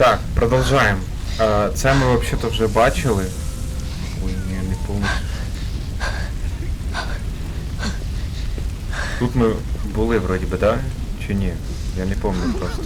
Так, продовжаємо. Е, Це ми взагалі-то вже бачили. Ой, ні, не повністю. Тут ми були вроді би, да? Чи ні? Я не пам'ятаю просто.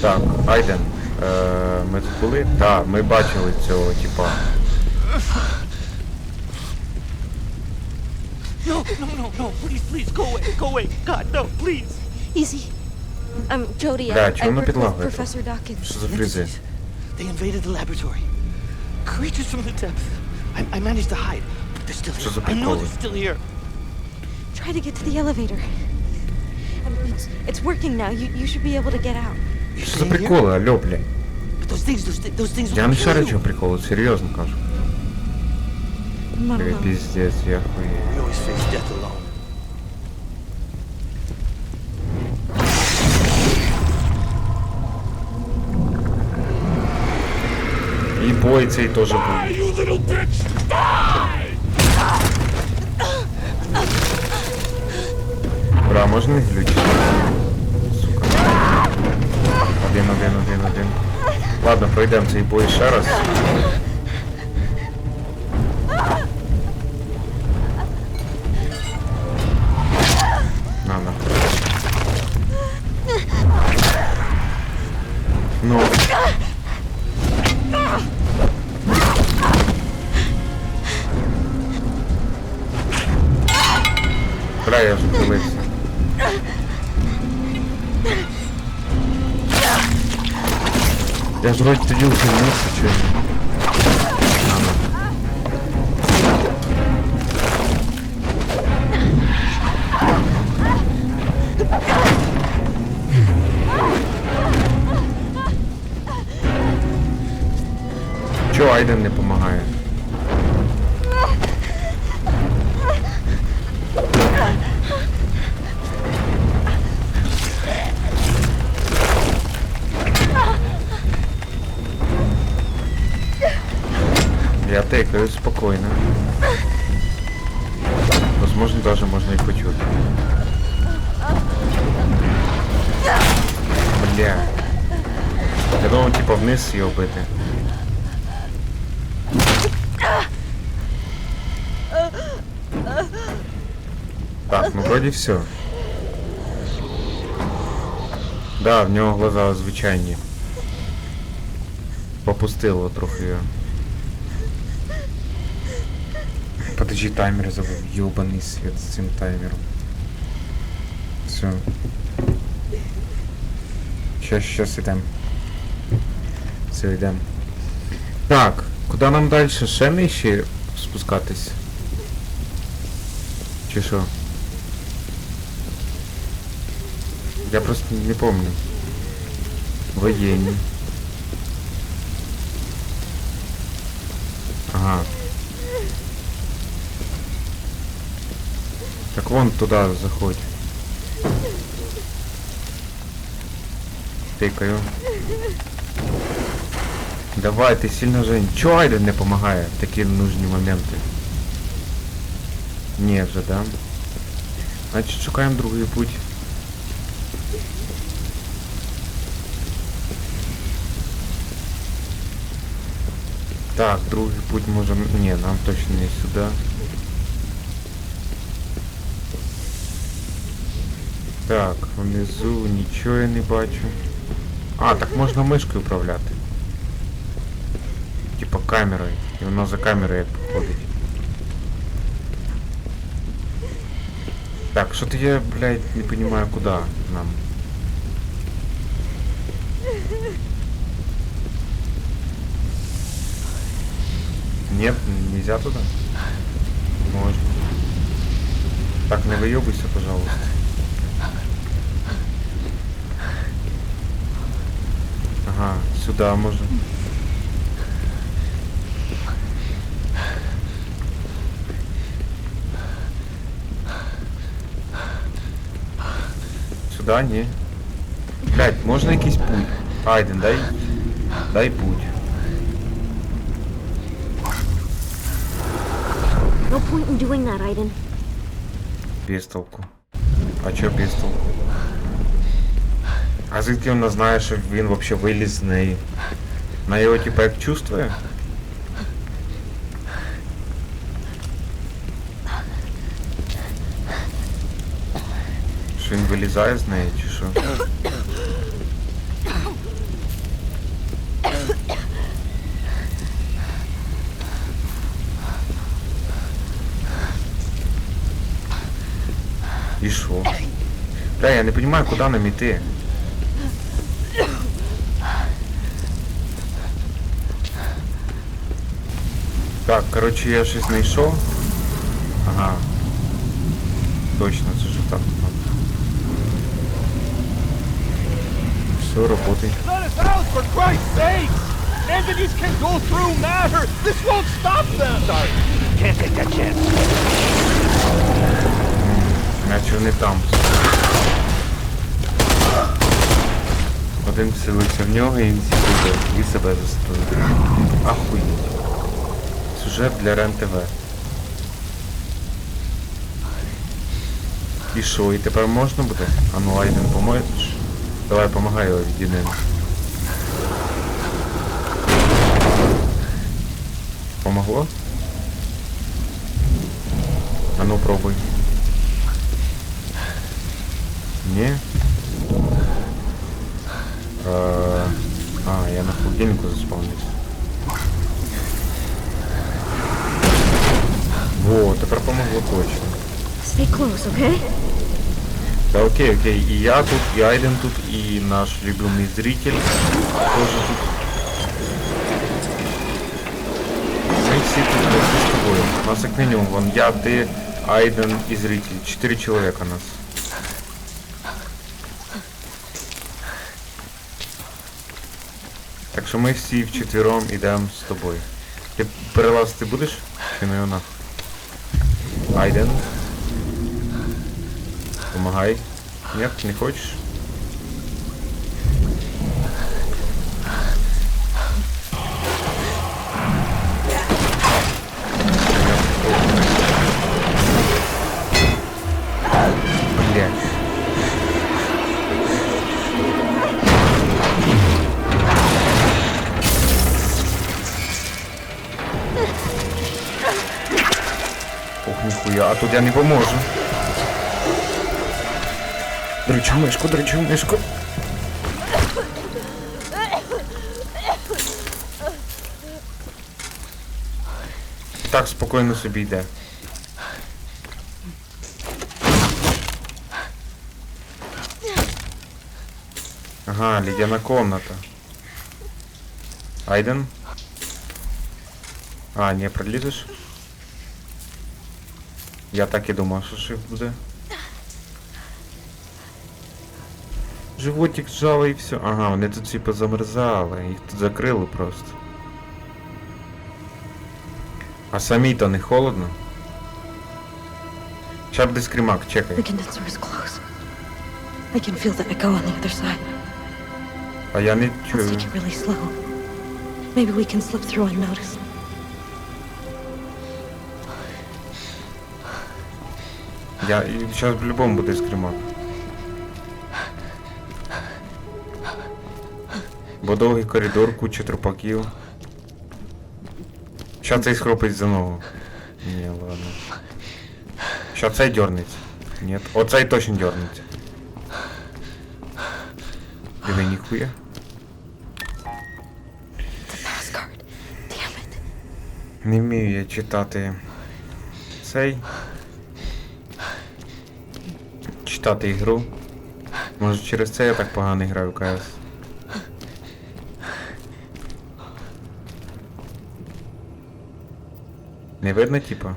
Так, Айден. Е, ми тут були? Так, ми бачили цього типа. No, no, no, no, please, please, go away, go away. God, no, please. Easy. I'm Jody. Да, I, I чому work with підлога? Professor Dawkins. Що за фрізи? They invaded the laboratory. Creatures from the depths. I, I managed to hide, but they're still Що за here. I know приколи? they're still here. Try to get to the elevator. Um, It's, it's working now. You, you should be able to get out. You're Що за staying here? приколи, алло, блядь? But those things, those, thi- those things Я Бой цей теж був. Бра, можна не? Сука. Один, один, один, один. Ладно, пройдемо цей бой ще раз. Бля, я вже колився. Я ж вроді тоді ухилився, чи? Чого Айден не допомагає? Тыкаю спокойно. Возможно, даже можно и почуть. Бля. Я думал, типа вниз ее бити. Так, ну вроде все. Да, в нього глаза звичайні. Попустило трохи його. Подожди, таймер забыл. Ёбаный свет с этим таймером. Все. Сейчас, сейчас идем. Все, йдем. Так, куди нам далі? Ще нижче спускатись? Чи що? Я просто не помню. Воєнні. Ага. Так вон туда заходь. Тикаю. Давай, ты сильно Жень. Чё Айден не помогає в такі нужні моменти? Ні, вже, да? Значить, шукаємо другий путь. Так, другий путь можем... Ні, нам точно не сюди. Так, внизу нічого я не бачу. А, так можна мишкою управляти. Типа камерою. І воно за камерою як ходить. Так, що-то я, блядь, не понимаю, куда нам. Нет, нельзя туда? Можно. Так, не выебывайся, пожалуйста. Ага, сюда можно. Сюда, не. Блять, можно якийсь путь? Айден, дай. Дай путь. No point in doing that, Aiden. Без толку. А чё без толку? А звідки вона знає, що він взагалі виліз з неї? Вона його типа як чувствує? Що він вилізає з неї чи що? І що? Бля, я не розумію, куди нам іти. Так, коротше, я щось знайшов. Ага. Точно, це ж так. Все, роботи. Entities can go through matter! This won't stop them! Sorry. Can't take that chance. Наче вони там. Один вселився в нього і він сіпує і себе застоює. Ахуєть. Сюжет для РЕН-ТВ. І що, і тепер можна буде? А ну Айден, поможеш? Давай, помагай його відійдемо. Помогло? А ну пробуй. Не? Э, А, я на холодильнику заспавнився. Во, тепер помогло точно. Stay close, okay? Да окей, окей. І я тут, і Айден тут, і наш любимый зритель тоже тут. Мы все тут вместе с тобой. У нас как минимум, вон я, ты, Айден и зритель. Четыре человека нас. Так що ми всі вчетвером ідемо з тобою. Ти перелазити будеш? Чи не вона? Айден. Помогай. Нет, не хочешь? Ох, нихуя, а тут я не поможу. Дрочу мишку, дрочу мишку. Так спокійно собі йде. Ага, ледяна комната. Айден? А, не пролізеш? Я так і думав, що шиф буде. Животик сжало і все. Ага, вони тут всі позамерзали, їх тут закрили просто. А самі то не холодно? Ща б десь кримак, чекай. А я не чую. Maybe we can slip through unnoticed. Я і зараз по-любому буде скримак. Бо довгий коридор, куча трупаків. Ща цей схропить за ногу. Ні, ладно. Ща цей дернеться. Нет. Оцей точно дернеться. Диви, ніхуя. Не вмію я читати цей. Читати ігру. Може через це я так погано граю в КС. Не видно, типа?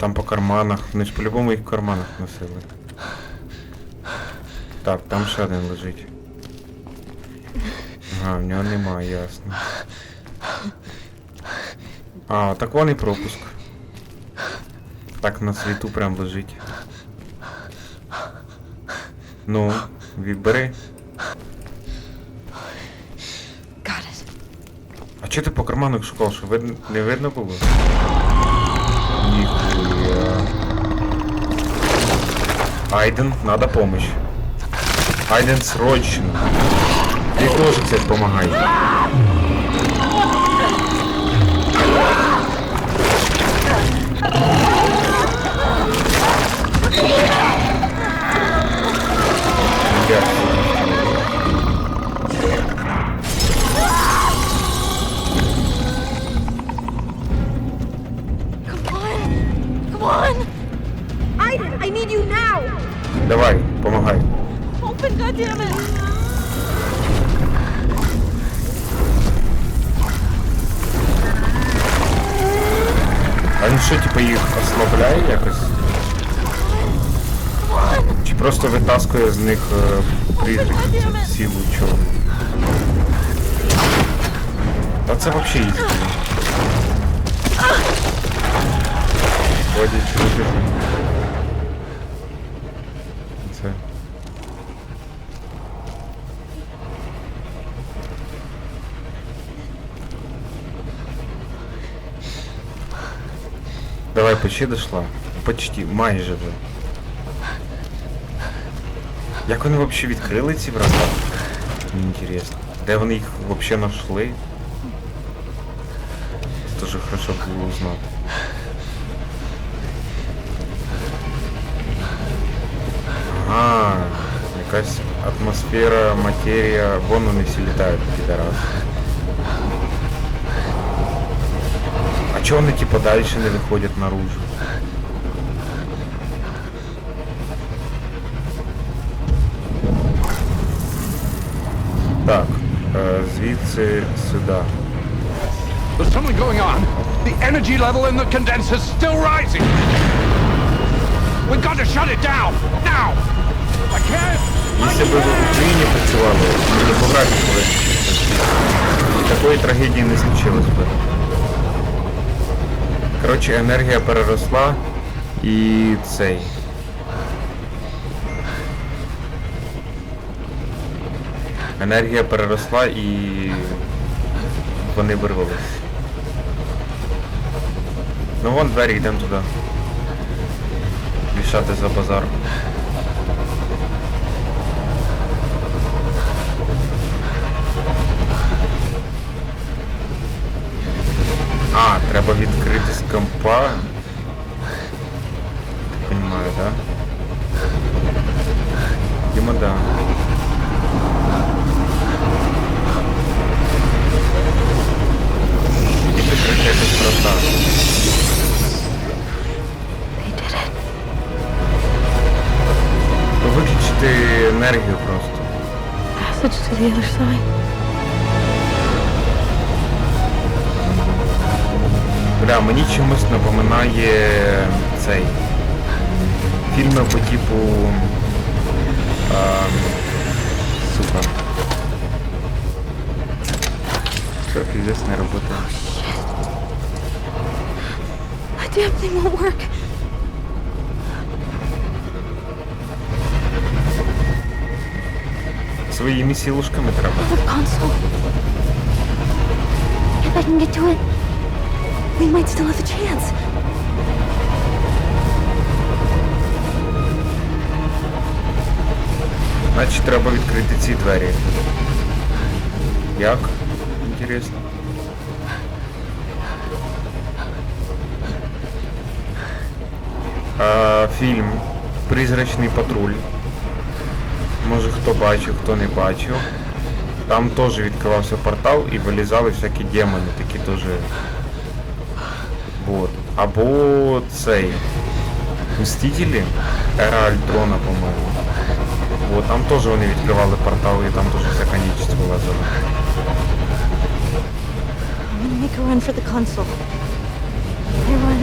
Там по карманах. Вони ж по-любому їх в карманах носили. Так, там ще один лежить. Ага, в нього немає, ясно. А, так вон і пропуск. Так на світу прям лежить. Ну, відбери. Got it. А чого ти по карманах шукав, що видно, не видно було? Ніхуя. Айден, надо помощь. Айден срочно. Ти теж це допомагай. Дякую. now! Давай, помагай. Open, goddammit! А він що, типу, їх ослабляє якось? Просто витаскує з них е, призрак силу чого? Та це взагалі ізі. Ходять люди. Це. Давай, почти дошла. Почти, майже вже. Як вони взагалі відкрили ці врата? Мені інтересно. Де вони їх взагалі знайшли? Це дуже хорошо було узнати. Ага, якась атмосфера, матерія, вон вони всі літають, підарас. А чого вони типа далі не виходять наружу? Звідси сюди. There's something going on. The energy level in the condenser's still rising. We've got to shut it down. Now. I can't. Якщо б ви в Україні працювали. І такої трагедії не случилось би. Коротше, енергія переросла і цей. Енергія переросла і вони вирвались. Ну вон двері, йдемо туди. Рішати за базар. А, треба відкрити з компа. Так да? Дима, да. Відкрити якось врата. Виключити енергію просто. Passage to the other side. Бля, мені чомусь напоминає цей фільми по типу а, сука. Що робити? My damn thing won't work. Своїми сілушками треба. The console. If I can get to it, we might still have a chance. Значить треба відкрити ці двері. Як? Інтересно. Фільм Призрачний патруль. Може хто бачив, хто не бачив. Там теж відкривався портал і вилізали всякі демони, такі теж. Вот. Або цей. Мстителі. Ера Альтрона, по-моєму. Вот, там тоже вони відкривали портали, і там теж всяка нечисть вилазила. Make a run for the console. Run.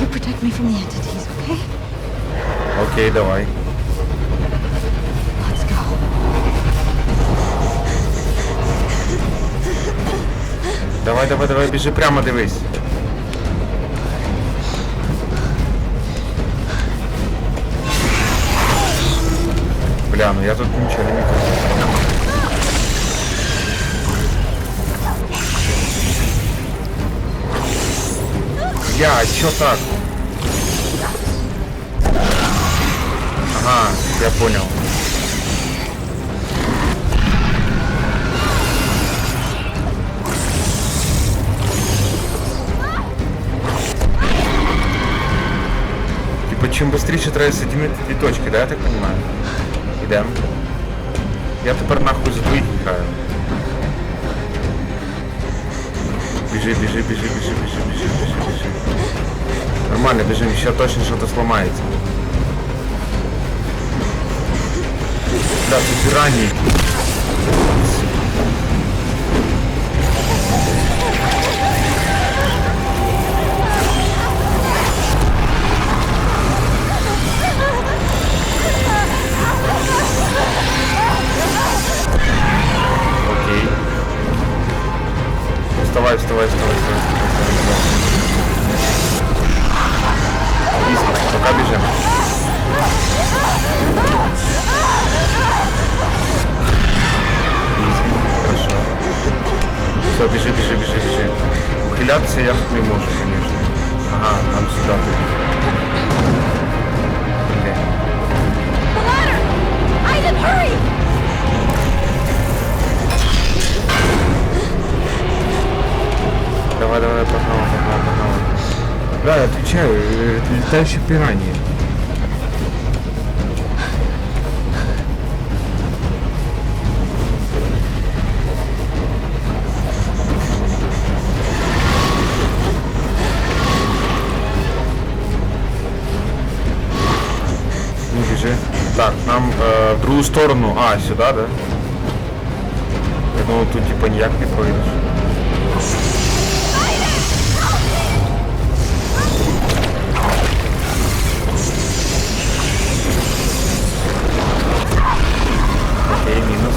You protect me from the entities? Окей, давай. Let's go. Давай, давай, давай, біжи прямо дивись. Бля, ну я тут нічого не міг. Я, чё так? А, я понял. Типа, чем быстрее считаются эти точки, да, я так понимаю? И да. Я теперь нахуй за. Бежи, бежи, бежи, бежи, бежи, бежи, бежи, бежи. Нормально бежим, Сейчас точно что-то сломается. Да, тут ранее. Окей. Вставай, вставай, вставай. Ухиляться я не можу, конечно. Ага, нам сюда. Hurry! Давай, давай, погнал, погнал, погнал. Да, отвечаю, э, летающие пираньи. Бежи. Так, нам э, в другую сторону. А, сюда, да? Я думал, тут типа никак не пройдешь. Окей, минус.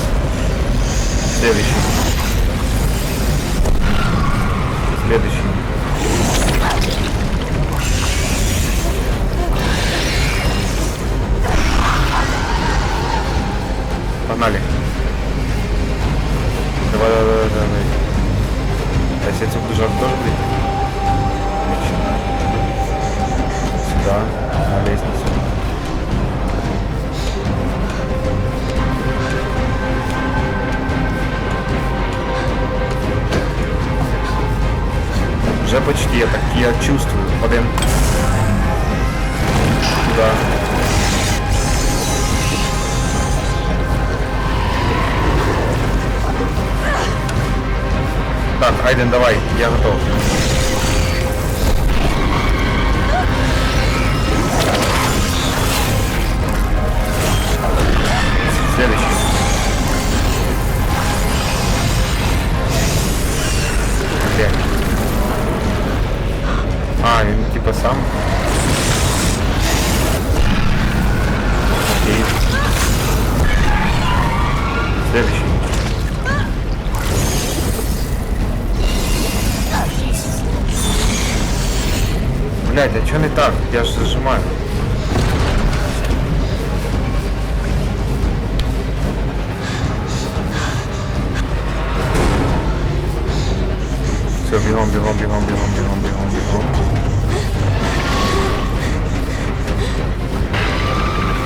Следующий. Следующий. Погнали. Давай, давай, давай, давай. А если этот прыжок тоже будет? Сюда, на лестницу. Уже почти, я так я чувствую. Один. Сюда. Так, Айден, давай, я готов. Следующий. Где? А, він типа сам. Окей. Следующий. Блять, а чё не так? Я же зажимаю. Все, бегом, бегом, бегом, бегом, бегом, бегом, бегом.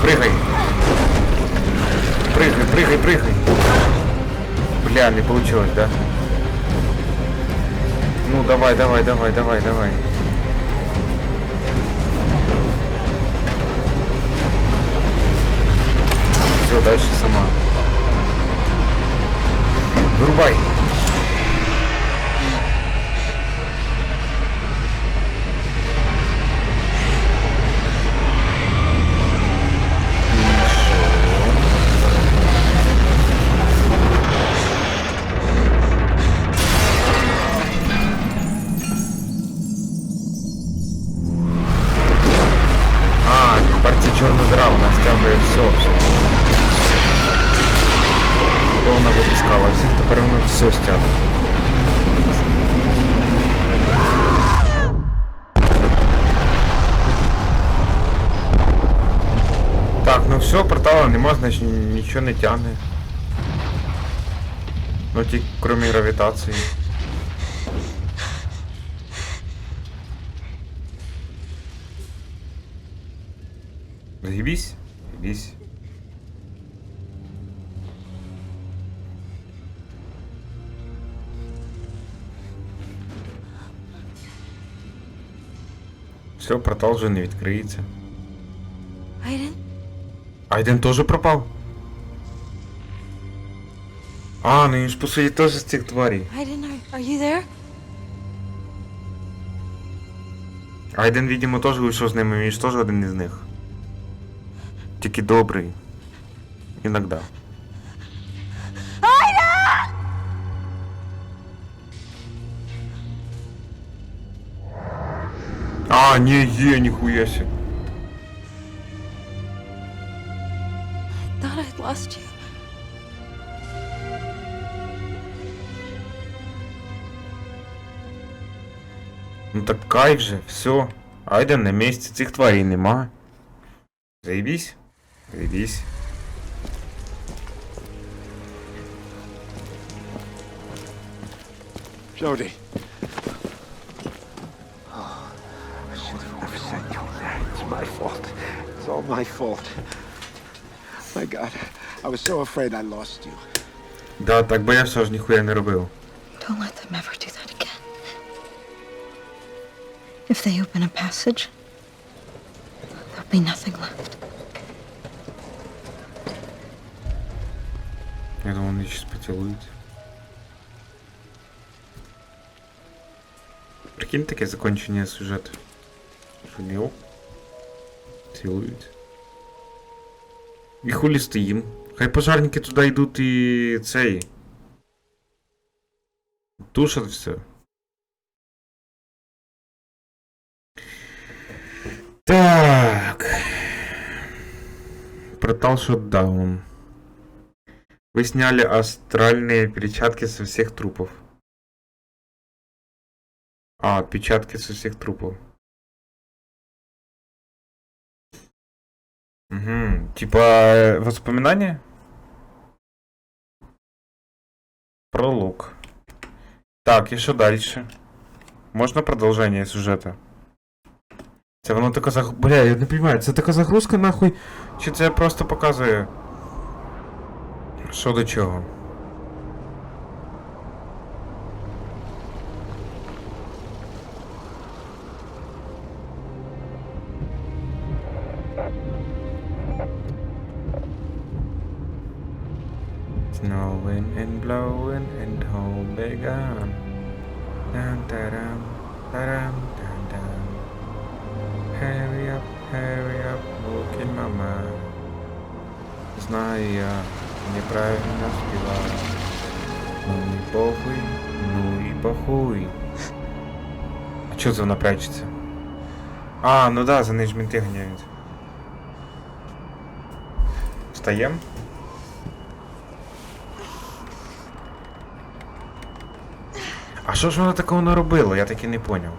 Прыгай. Прыгай, прыгай, прыгай. Бля, не получилось, да? Ну давай, давай, давай, давай, давай. Дальше сама. Вырубай. Нічого не тягне. Ну тільки кроме гравітації. Заебись? Заебись. Все, портал вже не відкриється. Айден теж пропав? А, ну він ж по суті теж з цих тварей. Aiden, are, are you there? Айден, видимо, теж вийшов з ними, він ж теж один із них. Тільки добрий. Іногда. А, не, є, ніхуя сі. Thought I'd lost you. Ну так кайф же, все. Айден на місці, цих тварей нема. Заебись. Заебись. Jody. Oh, I should have never sent you there. It's my fault. It's all my fault. My God, I was so afraid I lost you. Да, так боявся, аж ніхуя не робив. Don't let them ever do that again. If they open a passage, there'll be nothing left. Я думав, вони щось поцілують. Прикинь таке закінчення сюжету. Оп. Цілують. І хулі стоїм. Хай пожарники туди йдуть і цей. Тушать все. Так. Портал шотдаун. Вы сняли астральные перчатки со всех трупов. А, отпечатки со всех трупов. Угу. Типа э, воспоминания? Пролог. Так, и что дальше? Можно продолжение сюжета? Це воно така заг... Бля, я не понимаю, це така загрузка нахуй? Чи це просто показує? Що до чого? Snowing and blowing and home begun. Dun, da-dum, da-dum, Знаю я, неправильно співаю. Ну і похуй, ну і похуй. А чого це вона прячеться? А, ну да, за неї ж мінти ганяють. Встаєм? А що ж вона такого наробила? Я так і не поняв.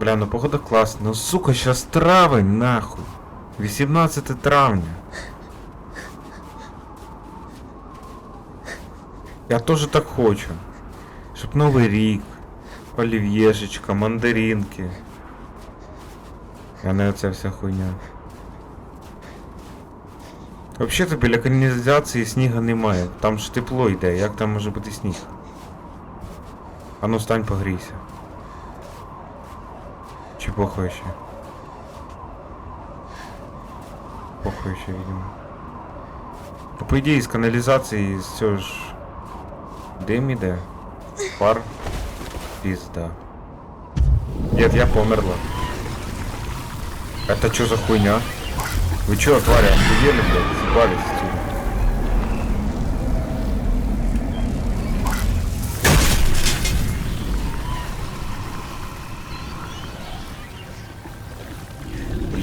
Бля, ну погода класна. Ну сука, щас травень, нахуй. 18 травня. Я теж так хочу. Щоб Новий рік, олів'єшечка, мандаринки. А не оця вся хуйня. Взагалі-то біля каналізації сніга немає. Там ж тепло йде, як там може бути сніг? А ну стань погрійся. Чи похуй ще? Похуй ще, видимо. Ну, по ідеї, з каналізації з цього ж дим іде. Пар. Пізда. Нет, я померла. Это что за хуйня? Вы чё, твари, охуели, блядь? Съебались отсюда.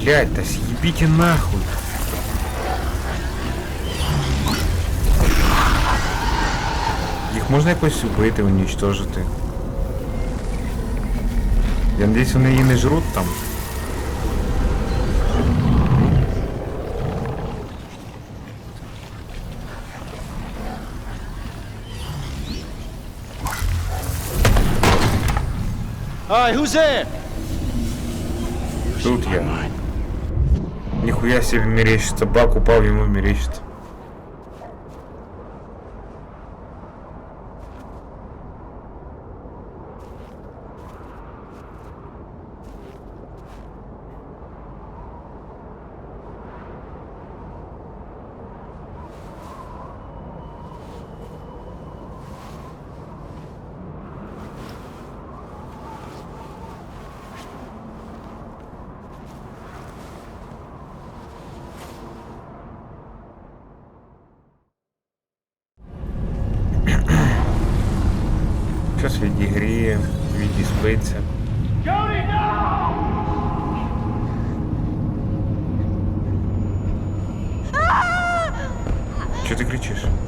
Блять, да съебите нахуй. Їх можна якось убити, уничтожити. Я надіюсь, вони її не жруть там. Hi, who's there? Тут я. Нихуя себе мерещится. Бак упал, ему мерещится.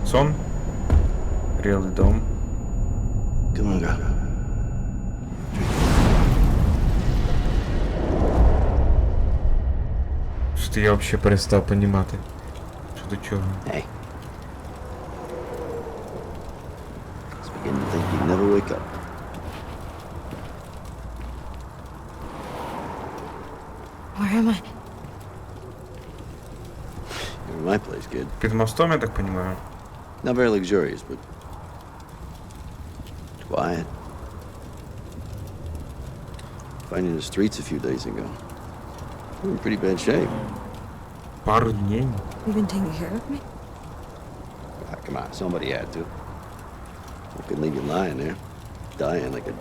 Сон? Реалий дом. Come on, girl. Що ти я взагалі перестав понімати? Що до чого? Hey. I was beginning to think you'd never wake up. Where am I? You're in my place, kid. Під мостом, я так розумію? Not very luxurious, but it's quiet. Find you in the streets a few days ago. You're in pretty bad shape. Пару днів. You've been taking care of me? Ah, come on, somebody had to. I couldn't leave you lying there, dying like a